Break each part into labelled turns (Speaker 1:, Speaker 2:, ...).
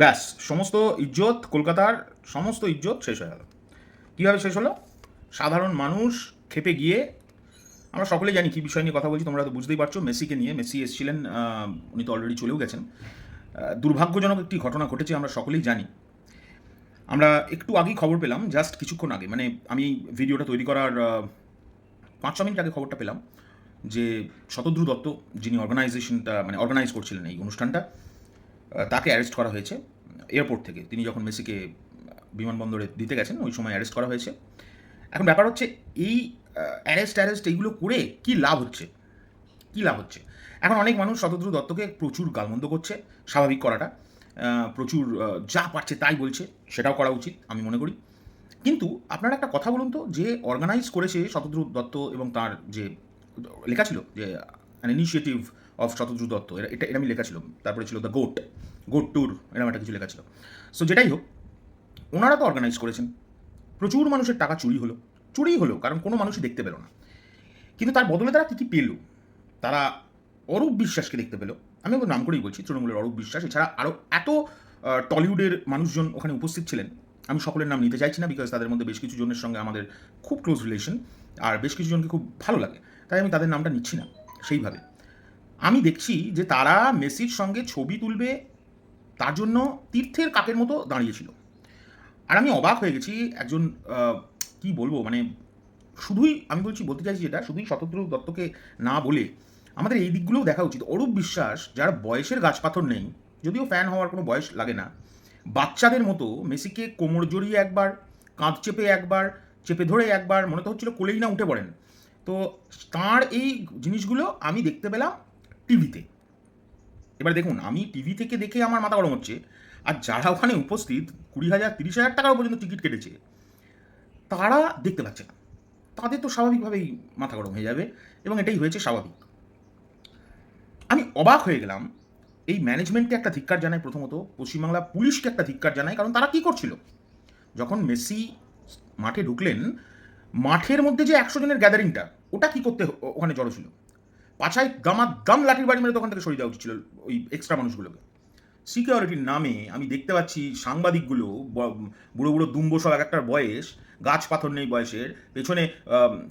Speaker 1: ব্যাস, সমস্ত ইজ্জত কলকাতার সমস্ত ইজ্জত শেষ হয়ে গেল। কীভাবে শেষ হলো? সাধারণ মানুষ খেপে গিয়ে, আমরা সকলে জানি কী বিষয় নিয়ে কথা বলছি, তোমরা তো বুঝতেই পারছ, মেসিকে নিয়ে, মেসি এসেছিলেন উনি তো অলরেডি চলেও গেছেন। দুর্ভাগ্যজনক একটি ঘটনা ঘটেছে, আমরা সকলেই জানি। আমরা একটু আগেই খবর পেলাম জাস্ট কিছুক্ষণ আগে মানে আমি ভিডিওটা তৈরি করার পাঁচ ছ মিনিট আগে খবরটা পেলাম যে শতদ্রু দত্ত, যিনি অর্গানাইজেশনটা মানে অর্গানাইজ করছিলেন এই অনুষ্ঠানটা তাকে অ্যারেস্ট করা হয়েছে এয়ারপোর্ট থেকে। তিনি যখন মেসিকে বিমানবন্দরে দিতে গেছেন, ওই সময় অ্যারেস্ট করা হয়েছে। এখন ব্যাপার হচ্ছে, এই অ্যারেস্ট অ্যারেস্ট এইগুলো করে কি লাভ হচ্ছে? কি লাভ হচ্ছে? এখন অনেক মানুষ শতদ্রু দত্তকে প্রচুর গালমন্দ করছে, স্বাভাবিক করাটা। প্রচুর যা পারছে তাই বলছে, সেটাও করা উচিত, আমি মনে করি। কিন্তু আপনারা একটা কথা বলুন তো, যে অর্গানাইজ করেছে শতদ্রু দত্ত এবং তার যে লেখা ছিল, যে an initiative of Shatadru Dutta এটা এটা আমি লেখা ছিল, তারপরে ছিল দ্য গোট গোট ট্যুর এরকম একটা কিছু লেখা ছিল। সো যেটাই হোক, ওনারা তো অর্গানাইজ করেছেন। প্রচুর মানুষের টাকা চুরি হলো চুরি হলো, কারণ কোনো মানুষই দেখতে পেল না। কিন্তু তার বদলে তারা কী কী পেল। তারা অরূপ বিশ্বাসকে দেখতে পেল। আমি ওকে নাম করেই বলছি, তৃণমূলের অরূপ বিশ্বাস। এছাড়া আরও এত টলিউডের মানুষজন ওখানে উপস্থিত ছিলেন। আমি সকলের নাম নিতে চাইছি না বিকজ তাদের মধ্যে বেশ কিছু জনের সঙ্গে আমাদের খুব ক্লোজ রিলেশন আর বেশ কিছু জনকে খুব ভালো লাগে। তাই আমি তাদের নামটা নিচ্ছি না, সেইভাবে। আমি দেখছি যে তারা মেসির সঙ্গে ছবি তুলবে, তার জন্য তীর্থের কাকের মতো দাঁড়িয়েছিল। আর আমি অবাক হয়ে গেছি, একজন কি বলব মানে শুধুই আমি বলছি, বলতে চাইছি যেটা, শুধুই শতদ্রু দত্তকে না বলে আমাদের এই দিকগুলোও দেখা উচিত। অরূপ বিশ্বাস, যার বয়সের গাছপাথর নেই, যদিও ফ্যান হওয়ার কোনো বয়স লাগে না, বাচ্চাদের মতো মেসিকে কোমর জড়িয়ে একবার, কাঁধ চেপে একবার, চেপে ধরে একবার, মনে তো হচ্ছিল কোলেই না উঠে পড়েন। তো তার এই জিনিসগুলো আমি দেখতে পেলাম টিভিতে। এবার দেখুন, আমি টিভি থেকে দেখে আমার মাথা গরম হচ্ছে, আর যারা ওখানে উপস্থিত কুড়ি হাজার তিরিশ হাজার টাকাও পর্যন্ত টিকিট কেটেছে, তারা দেখতে পাচ্ছে না। তাদের তো স্বাভাবিকভাবেই মাথা গরম হয়ে যাবে, এবং এটাই হয়েছে স্বাভাবিক। আমি অবাক হয়ে গেলাম, এই ম্যানেজমেন্টকে একটা ধিক্কার জানাই প্রথমত, পশ্চিমবাংলা পুলিশকে একটা ধিক্কার জানাই কারণ তারা কি করছিল? যখন মেসি মাঠে ঢুকলেন, মাঠের মধ্যে যে একশো জনের গ্যাদারিংটা ওটা কি করতে ওখানে জড়ো ছিল? পাছায় গামা গাম লাঠির বাড়ি মেরে দোকান থেকে সরিয়ে দেওয়া উচিত ছিল ওই এক্সট্রা মানুষগুলোকে। সিকিউরিটির নামে আমি দেখতে পাচ্ছি সাংবাদিকগুলো বুড়ো বুড়ো দুম্ব সব এক একটার বয়স, গাছ পাথর নেই বয়সের, পেছনে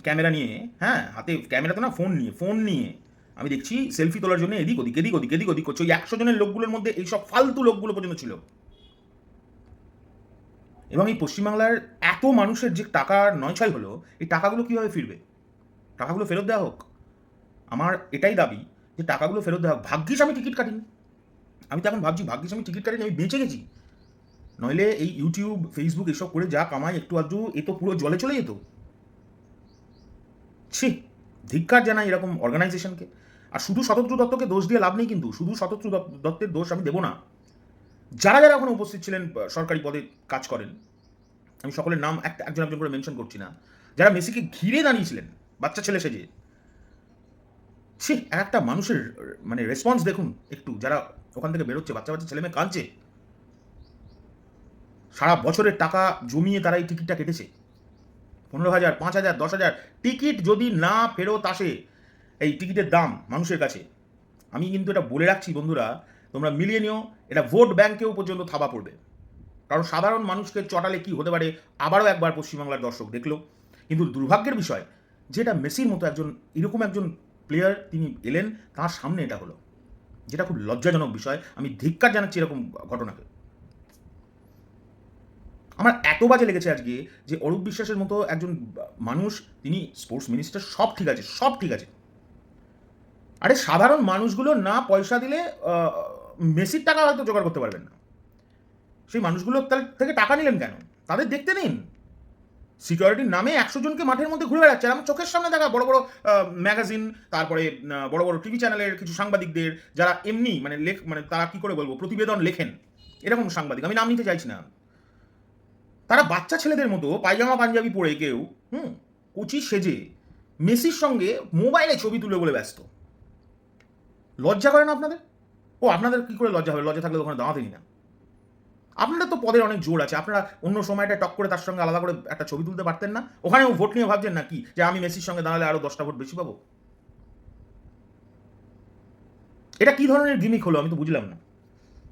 Speaker 1: ক্যামেরা নিয়ে হ্যাঁ হাতে ক্যামেরা তো না ফোন নিয়ে ফোন নিয়ে। আমি দেখছি সেলফি তোলার জন্য এদিক ওদিক এদিক ওদিক এদিক ওদিক করছে। ওই একশো জনের লোকগুলোর মধ্যে এইসব ফালতু লোকগুলো পর্যন্ত ছিল। এবং এই পশ্চিমবাংলার এত মানুষের যে টাকা নয়ছয় হলো, এই টাকাগুলো কীভাবে ফিরবে? টাকাগুলো ফেরত দেওয়া হোক। আমার এটাই দাবি যে টাকাগুলো ফেরত দেওয়া ভাগ্যিস আমি টিকিট কাটিনি। আমি তো এখন ভাবছি, ভাগ্যিস আমি টিকিট কাটিনি, আমি বেঁচে গেছি। নইলে এই ইউটিউব ফেসবুক এসব করে যা কামাই একটু আধটু, এ তো পুরো জলে চলে যেত। ছি, ধিক্কার জানাই এরকম অর্গানাইজেশনকে আর শুধু শতদ্রু দত্তকে দোষ দিয়ে লাভ নেই কিন্তু, শুধু দত্ত- দত্তের দোষ আমি দেবো না। যারা যারা ওখানে উপস্থিত ছিলেন সরকারি পদে কাজ করেন, আমি সকলের নাম একটা একজন একজন করে মেনশন করছি না। যারা মেসিকে ঘিরে দাঁড়িয়েছিলেন, বাচ্চা ছেলে সেজে সে একটা মানুষের মানে রেসপন্স দেখুন একটু, যারা ওখান থেকে বেরোচ্ছে, বাচ্চা বাচ্চা ছেলে মেয়ে কাঁদছে। সারা বছরের টাকা জমিয়ে তারা এই টিকিটটা কেটেছে। পনেরো হাজার, পাঁচ হাজার, দশ হাজার টিকিট যদি না ফেরত আসে, এই টিকিটের দাম মানুষের কাছে। আমি কিন্তু এটা বলে রাখছি বন্ধুরা, তোমরা মিলিয়ে নিও, এটা ভোট ব্যাংকেও পর্যন্ত থাবা পড়বে। কারণ সাধারণ মানুষকে চটালে কি হতে পারে, আবারও একবার পশ্চিমবাংলার দর্শক দেখল। কিন্তু দুর্ভাগ্যের বিষয়, যেটা মেসির মতো একজন, এরকম একজন প্লেয়ার তিনি এলেন, তার সামনে এটা হলো। যেটা খুব লজ্জাজনক বিষয়, আমি ধিক্কার জানাচ্ছি এরকম ঘটনাকে। আমার এত বাজে লেগেছে আজকে যে অরূপ বিশ্বাসের মতো একজন মানুষ, তিনি স্পোর্টস মিনিস্টার সব ঠিক আছে, সব ঠিক আছে। আরে সাধারণ মানুষগুলো না পয়সা দিলে মেসির টাকা হয়তো জোগাড় করতে পারবেন না। সেই মানুষগুলো তার থেকে টাকা নিলেন কেন? তাদের দেখতে নিন। সিকিউরিটির নামে একশো জনকে মাঠের মধ্যে ঘুরে বেড়াচ্ছে। আমার চোখের সামনে দেখা বড় বড় ম্যাগাজিন তারপরে বড় বড় টিভি চ্যানেলের কিছু সাংবাদিকদের, যারা এমনি মানে লেখ মানে তারা কি করে বলব, প্রতিবেদন লেখেন। এরকম সাংবাদিক, আমি নাম নিতে চাইছি না। তারা বাচ্চা ছেলেদের মতো পায়জামা, পাঞ্জাবি পরে কেউ, হুম, কুচি সেজে মেসির সঙ্গে মোবাইলে ছবি তুলে বলে ব্যস্ত। লজ্জা করে না আপনাদের? ও, আপনাদের কি করে লজ্জা হবে? লজ্জা থাকলে ওখানে দাঁড়াতেই না। আপনাদের তো পদের অনেক জোর আছে। আপনারা অন্য সময়টা টক করে তার সঙ্গে আলাদা করে একটা ছবি তুলতে পারতেন না? ওখানেও ভোট নিয়ে ভাবছেন না কি যে আমি মেসির সঙ্গে দাঁড়ালে আরও দশটা ভোট বেশি পাবো? এটা কি ধরনের গিমিক হলো? আমি তো বুঝলাম না।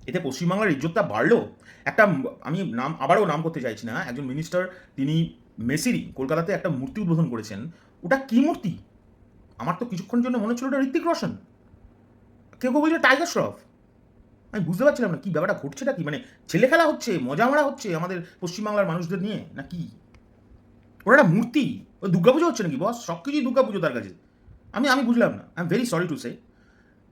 Speaker 1: এতে পশ্চিমবাংলার ইজ্জতটা বাড়লো? একটা আমি নাম, আবারও নাম করতে চাইছি না। একজন মিনিস্টার তিনি মেসিরি কলকাতাতে একটা মূর্তি উদ্বোধন করেছেন। ওটা কি মূর্তি? আমার তো কিছুক্ষণ জন্য মনে হচ্ছিল ওটা ঋত্বিক রোশন। কেউ কেউ বলছে টাইগার শ্রফ আমি বুঝতে পারছিলাম না, কি ব্যাপারটা ঘটছেটা কি? মানে ছেলে খেলা হচ্ছে, মজা মারা হচ্ছে আমাদের পশ্চিমবাংলার মানুষদের নিয়ে, না কি? ওটা একটা মূর্তি ও দুর্গাপুজো হচ্ছে নাকি বস? সব কিছুই দুর্গাপুজো তার কাছে। আমি আমি বুঝলাম না I am very sorry to say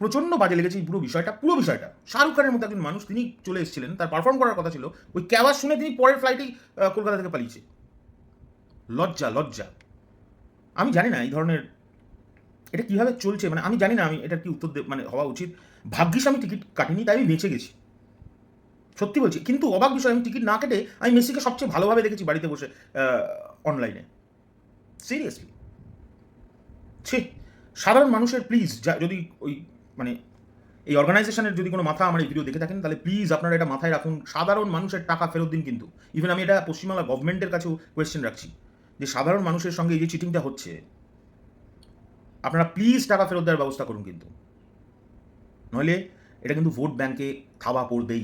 Speaker 1: প্রচণ্ড বাজে লেগেছে এই পুরো বিষয়টা পুরো বিষয়টা। শাহরুখ খানের মতো একজন মানুষ তিনি চলে এসেছিলেন, তার পারফর্ম করার কথা ছিল, ওই ক্যাওয়াজ শুনে তিনি পরের ফ্লাইটেই কলকাতা থেকে পালিয়েছে। লজ্জা লজ্জা। আমি জানি না এই ধরনের এটা কীভাবে চলছে মানে আমি জানি না আমি এটার কি উত্তর মানে হওয়া উচিত। ভাগ্যিস আমি টিকিট কাটিনি, তাই আমি বেঁচে গেছি। সত্যি বলছি, কিন্তু অবাক বিষয়, আমি টিকিট না কেটে আমি মেসিকে সবচেয়ে ভালোভাবে দেখেছি বাড়িতে বসে অনলাইনে সিরিয়াসলি ছি, সাধারণ মানুষের প্লিজ যা, যদি ওই মানে এই অর্গানাইজেশনের যদি কোনো মাথা আমার এই ভিডিও দেখে থাকেন, তাহলে প্লিজ আপনারা এটা মাথায় রাখুন। সাধারণ মানুষের টাকা ফেরত দিন কিন্তু। ইভেন আমি এটা পশ্চিমবাংলা গভর্নমেন্টের কাছেও কোয়েশ্চেন রাখছি, যে সাধারণ মানুষের সঙ্গে এই যে চিটিংটা হচ্ছে, আপনারা প্লিজ টাকা ফেরত দেওয়ার ব্যবস্থা করুন কিন্তু। নইলে এটা কিন্তু ভোট ব্যাংকে থাবা পড়বেই।